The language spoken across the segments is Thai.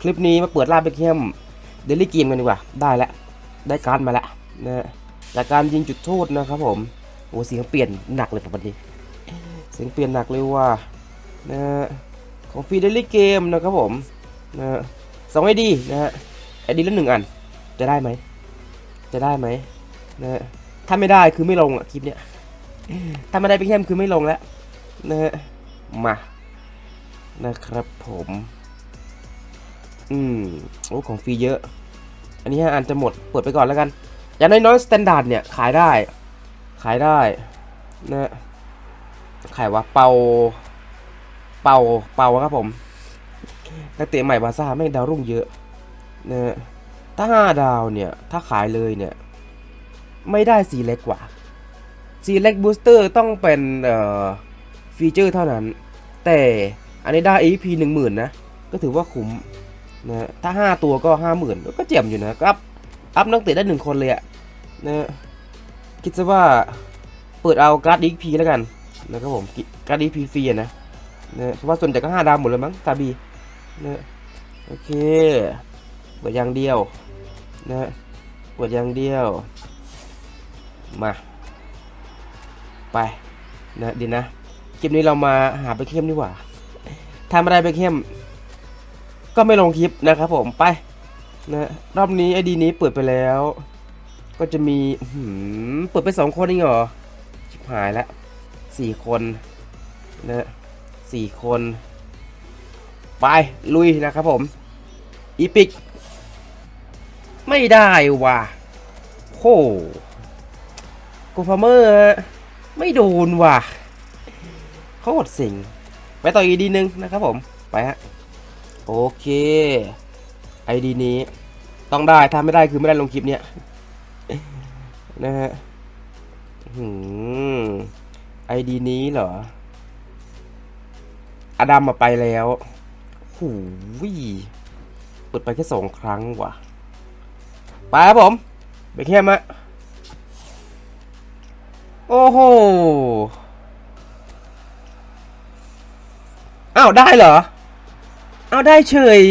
คลิปนี้มาเปิดลาบเบคแฮมเดลี่เกมกันดีกว่า ได้แล้ว ได้การมาแล้วนะจากการยิงจุดโทษนะครับผมโอ้เสียงเปลี่ยนหนักเลยครับวันนี้ เสียงเปลี่ยนหนักเลยว่านะของฟรีเดลี่เกมนะครับผมนะสองไอดีนะฮะไอดีละหนึ่งอัน จะได้ไหม จะได้ไหมนะถ้าไม่ได้คือไม่ลงอะคลิปเนี้ยถ้าไม่ได้เบคแฮมคือไม่ลงแล้วนะฮะมานะครับผม อืมโอ้ของฟรีเยอะ อันนี้ฮะอันจะหมด เปิดไปก่อนแล้วกัน อย่างน้อยๆสแตนดาร์ดเนี่ย ขายได้ ขายได้นะขายว่าเป่าเป่าเป่าครับผมนักเตะใหม่บาร์ซ่าไม่ดาวรุ่งเยอะนะฮะถ้าห้าดาวเนี่ย ถ้าขายเลยเนี่ย ไม่ได้สีเล็กกว่าสีเล็กบูสเตอร์ต้องเป็นเอ่อฟีเจอร์เท่านั้น แต่อันนี้ได้ EP 1 0,000นะ ก็ถือว่าคุ้ม นะถ้า 5 ตัวก็ 50,000 ก็เจ็บอยู่นะก็อัพอัพนักเตะได้ 1 คนเลยอะนะคิดซะว่าเปิดเอาการ์ด EP แล้วกันนะครับผมการ์ด EP ฟรีอะนะนะเพราะว่าส่วนใหญ่ก็ 5 ดาวหมดเลยมั้งกาบีนะฮะโอเคเปิดอย่างเดียวนะฮะเปิดอย่างเดียว มาไปนะดีนะคลิปนี้เรามาหาเบคเข้มดีกว่าทำอะไรเบคเข้ม ก็ไม่ลงคลิปนะครับผมไปนะรอบนี้ไอดีนี้เปิดไปแล้ว ก็จะมีหือเปิดไปสองคนเองเหรอชิบหายแล้วสี่คนนะสี่คน ไป ลุยนะครับผม อีพิก ไม่ได้ว่ะโหกูฟาร์เมอร์ ไม่โดนว่ะโคตรสิง ไปต่ออีดีนึงนะครับผม ไปฮะ โอเค ไอดีนี้ ต้องได้ ถ้าไม่ได้คือไม่ได้ลงคลิปเนี้ยนะฮะหืมไอดีนี้เหรอ อดัมมาไปแล้วหูวิเปิดไปแค่สองครั้งว่ะ ไปครับผมไปแค่มะโอ้โห อ้าว ได้เหรอ เอาได้เฉย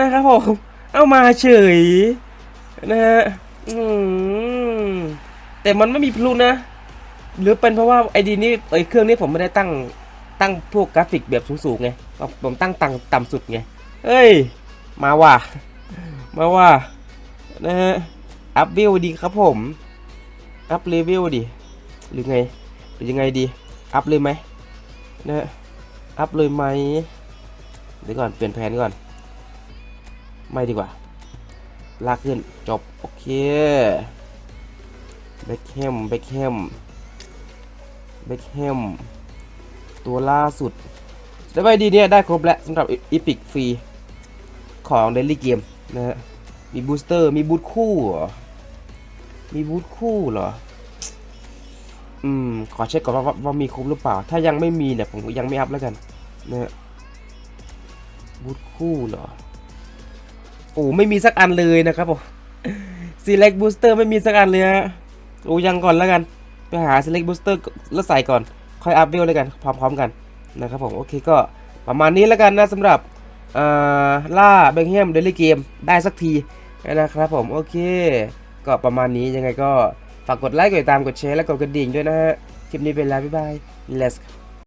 นะครับผมเอามาเฉยนะฮะอืมแต่มันไม่มีพลุนะ หรือเป็นเพราะว่าไอดีนี้ไอเครื่องนี้ผมไม่ได้ตั้งตั้งพวกกราฟิกแบบสูงๆไงผมตั้งต่ำต่ำสุดไงเฮ้ย มาว่ะมาว่ะนะฮะอัพวิวดีครับผม อัพเลเวลดิหรือไงหรือยังไงดี อัพเลยไหมนะฮะอัพเลยไหม เดี๋ยวก่อนเปลี่ยนแผนก่อน ไม่ดีกว่า ลากขึ้นจบ โอเคเบคแฮมเบคแฮมเบคแฮมตัวล่าสุดแต่ใบดีเนี่ยได้ครบแล้วสำหรับอีพิกฟรี ของ Daily Game นะฮะมีบูสเตอร์ มีบูทคู่เหรอ มีบูทคู่เหรอ อืม ขอเช็คก่อนว่าว่าว่ามีครบหรือเปล่า ถ้ายังไม่มีเนี่ย ผมยังไม่อัพแล้วกันนะฮะ บูทคู่เหรอ โอ้ไม่มีสักอันเลยนะครับผม Select Booster ไม่มีสักอันเลยฮะโอ้ยังก่อนแล้วกัน ไปหา Select Booster แล้วใส่ก่อน ค่อยอัพเวลเลยกัน พร้อมๆกันนะครับผม โอเคก็ประมาณนี้แล้วกันนะสำหรับล่าเบงเฮมเดลี่เกมได้สักทีนะครับผม โอเค ก็ประมาณนี้ยังไงก็ฝากกดไลค์ กดติดตาม กดแชร์ และกดกระดิ่งด้วยนะฮะ คลิปนี้เป็นแล้วบ๊ายบาย let's